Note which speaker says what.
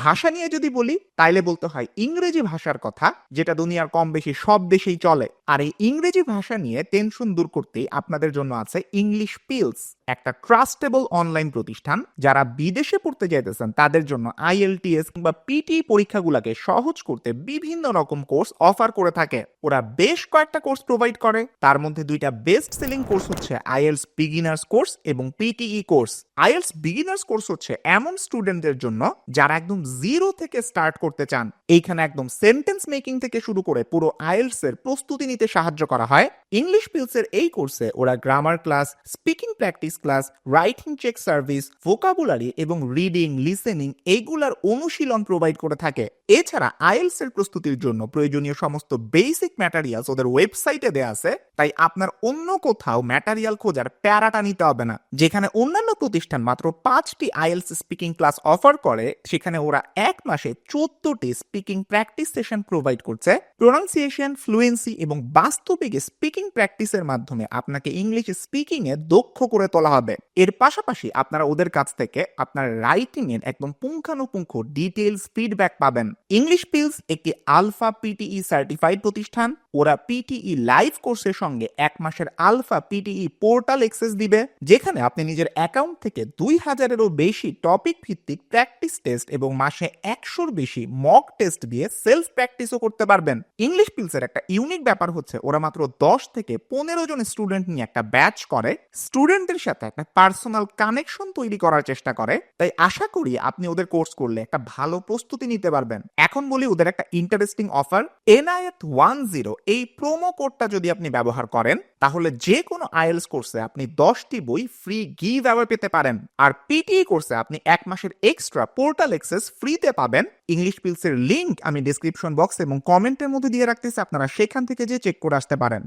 Speaker 1: ভাষা নিয়ে যদি বলি, তাইলে বলতে হয় ইংরেজি ভাষার কথা, যেটা দুনিয়ার কম বেশি সব দেশেই চলে। আর এই ইংরেজি ভাষা নিয়ে টেনশন দূর করতে আপনাদের জন্য আছে ইংলিশ পিলস একটা ট্রাস্টেবল অনলাইন প্রতিষ্ঠান। যারা বিদেশে পড়তে যাইতেছেন, তাদের জন্য আইএলটিএস কিংবা পিটি পরীক্ষাগুলোকে সহজ করতে বিভিন্ন রকম কোর্স অফার করে থাকে। ওরা বেশ কয়েকটা কোর্স প্রোভাইড করে। তার মধ্যে দুইটা বেস্ট সেলিং কোর্স হচ্ছে আইএলস বিগিনার্স কোর্স এবং PTE course IELTS beginners course হচ্ছে এমন স্টুডেন্টদের জন্য, যারা একদম জিরো থেকে স্টার্ট করতে চান, এইখানে একদম সেন্টেন্স মেকিং থেকে শুরু করে পুরো আইএলস এর প্রস্তুতি নিতে সাহায্য করা হয়। ইংলিশ পিলস এর এই কোর্সে ওরা grammar class speaking practice class writing check service vocabulary এবং রিডিং লিসেনিং এইগুলার অনুশীলন প্রোভাইড করে থাকে। এছাড়া আইএলস এর প্রস্তুতির জন্য প্রয়োজনীয় সমস্ত বেসিক ম্যাটারিয়ালস ওদের ওয়েবসাইটে দেয়া আছে। তাই আপনার অন্য কোথাও ম্যাটারিয়াল খোঁজার প্যারাটা নিতে হবে না। যেখানে অন্যান্য প্রতিষ্ঠান মাত্র পাঁচটি আইএলস স্পিকিং ক্লাস অফার করে, সেখানে ওরা এক মাসে চোদ্দটি স্পিকিং প্র্যাকটিস সেশন প্রোভাইড করছে। প্রোনাউন্সিয়েশন, ফ্লুয়েন্সি এবং বাস্তবিক স্পিকিং প্র্যাকটিসের মাধ্যমে আপনাকে ইংলিশ স্পিকিং এ দক্ষ করে তোলা হবে। এর পাশাপাশি আপনারা ওদের কাছ থেকে আপনার রাইটিং এর একদম পুঙ্খানুপুঙ্খ ডিটেলস ফিডব্যাক পাবেন। ইংলিশ পিলস একটি আলফা পিটিই সার্টিফাইড প্রতিষ্ঠান। ওরা পিটিই লাইভ কোর্সের সঙ্গে এক মাসের আলফা পিটিই পোর্টাল এক্সেস দিবে, যেখানে আপনি নিজের অ্যাকাউন্ট থেকে দুই হাজারেরও বেশি টপিক ভিত্তিক প্র্যাকটিস টেস্ট এবং মাসে একশোর বেশি মক টেস্ট দিয়ে সেলফ প্র্যাকটিসও করতে পারবেন। ইংলিশ পিলসের একটা ইউনিক ব্যাপার হচ্ছে, ওরা মাত্র দশ থেকে পনেরো জন স্টুডেন্ট নিয়ে একটা ব্যাচ করে, স্টুডেন্টদের সাথে একটা পার্সোনাল কানেকশন তৈরি করার চেষ্টা করে। তাই আশা করি আপনি ওদের কোর্স করলে একটা ভালো প্রস্তুতি নিতে পারবেন। এখন বলি ওদের একটা ইন্টারেস্টিং অফার, এনআইএত ওয়ান জিরো, এই প্রোমো কোডটা যদি আপনি ব্যবহার করেন, তাহলে যে কোনো আইএলস কোর্সে আপনি দশটি বই ফ্রি গিভ ব্যবহার পেতে পারেন। আর পিটি কোর্সে আপনি এক মাসের এক্সট্রা পোর্টাল এক্সেস ফ্রিতে পাবেন। ইংলিশ পিলসের লিঙ্ক আমি ডিসক্রিপশন বক্স এবং কমেন্টের মধ্যে দিয়ে রাখতেছি, আপনারা সেখান থেকে যে চেক করে আসতে পারেন।